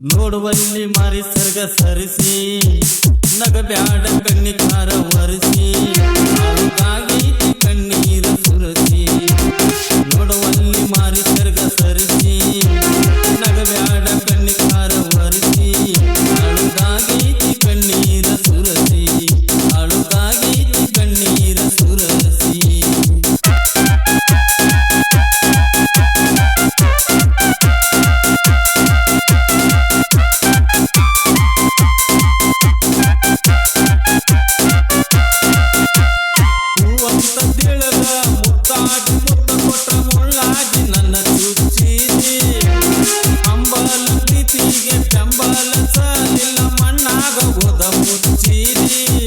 ನೋಡುವಲ್ಲಿ ಮಾರಿ ಸರ್ಗ ಸರಿಸಿ ನಗ ಬ್ಯಾಡ ಕಣ್ಣಿ ಕಾರ ಒರೆಸಿ. ಮಣ್ಣಾಗ ಹೋದ ಮುಚ್ಚಿರಿ.